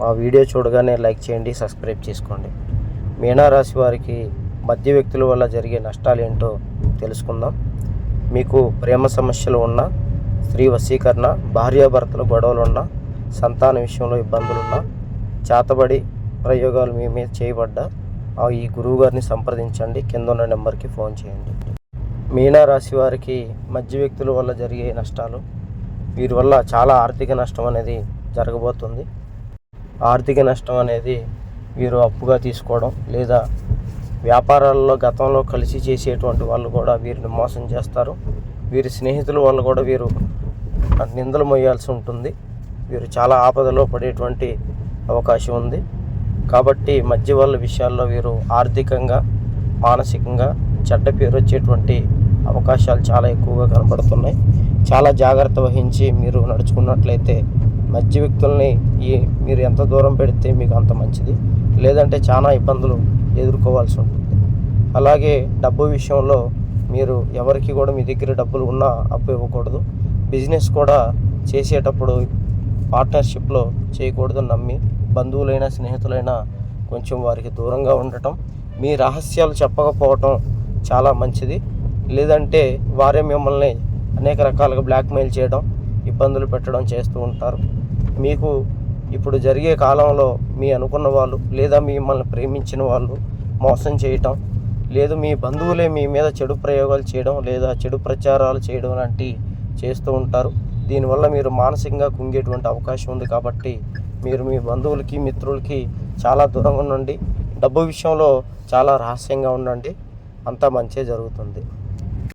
మా వీడియో చూడగానే లైక్ చేయండి సబ్స్క్రైబ్ చేసుకోండి. మీనారాశి వారికి మధ్య వ్యక్తుల వల్ల జరిగే నష్టాలు ఏంటో తెలుసుకుందాం. మీకు ప్రేమ సమస్యలు ఉన్నా స్త్రీ వశీకరణ భార్యాభర్తల గొడవలు ఉన్నా సంతాన విషయంలో ఇబ్బందులున్నా చేతబడి ప్రయోగాలు మీ మీద చేయబడ్డా ఆ ఈ గురువు గారిని సంప్రదించండి. కింద ఉన్న నెంబర్కి ఫోన్ చేయండి. మీనారాశి వారికి మధ్య వ్యక్తుల వల్ల జరిగే నష్టాలు వీరి వల్ల చాలా ఆర్థిక నష్టం అనేది జరగబోతుంది. ఆర్థిక నష్టం అనేది వీరు అప్పుగా తీసుకోవడం లేదా వ్యాపారాల్లో గతంలో కలిసి చేసేటువంటి వాళ్ళు కూడా వీరిని మోసం చేస్తారు. వీరి స్నేహితుల వల్ల కూడా వీరు నిందలు మోయాల్సి ఉంటుంది. వీరు చాలా ఆపదలో పడేటువంటి అవకాశం ఉంది. కాబట్టి మధ్య వాళ్ళ విషయాల్లో వీరు ఆర్థికంగా మానసికంగా చెడ్డ పేరు వచ్చేటువంటి అవకాశాలు చాలా ఎక్కువగా కనపడుతున్నాయి. చాలా జాగ్రత్త వహించి మీరు నడుచుకున్నట్లయితే మధ్య వ్యక్తుల్ని ఈ మీరు ఎంత దూరం పెడితే మీకు అంత మంచిది. లేదంటే చాలా ఇబ్బందులు ఎదుర్కోవాల్సి ఉంటుంది. అలాగే డబ్బు విషయంలో మీరు ఎవరికి కూడా మీ దగ్గర డబ్బులు ఉన్నా అప్పు ఇవ్వకూడదు. బిజినెస్ కూడా చేసేటప్పుడు పార్ట్నర్షిప్లో చేయకూడదు నమ్మి బంధువులైనా స్నేహితులైనా కొంచెం వారికి దూరంగా ఉండటం. మీ రహస్యాలు చెప్పకపోవటం చాలా మంచిది. లేదంటే వారే మిమ్మల్ని అనేక రకాలుగా బ్లాక్మెయిల్ చేయడం ఇబ్బందులు పెట్టడం చేస్తూ ఉంటారు. మీకు ఇప్పుడు జరిగే కాలంలో మీ అనుకున్న వాళ్ళు లేదా మిమ్మల్ని ప్రేమించిన వాళ్ళు మోసం చేయటం లేదు మీ బంధువులే మీ మీద చెడు ప్రయోగాలు చేయడం లేదా చెడు ప్రచారాలు చేయడం లాంటివి చేస్తూ ఉంటారు. దీనివల్ల మీరు మానసికంగా కుంగేటువంటి అవకాశం ఉంది కాబట్టి మీరు మీ బంధువులకి మిత్రులకి చాలా దూరంగా ఉండండి. డబ్బు విషయంలో చాలా రహస్యంగా ఉండండి. అంతా మంచే జరుగుతుంది.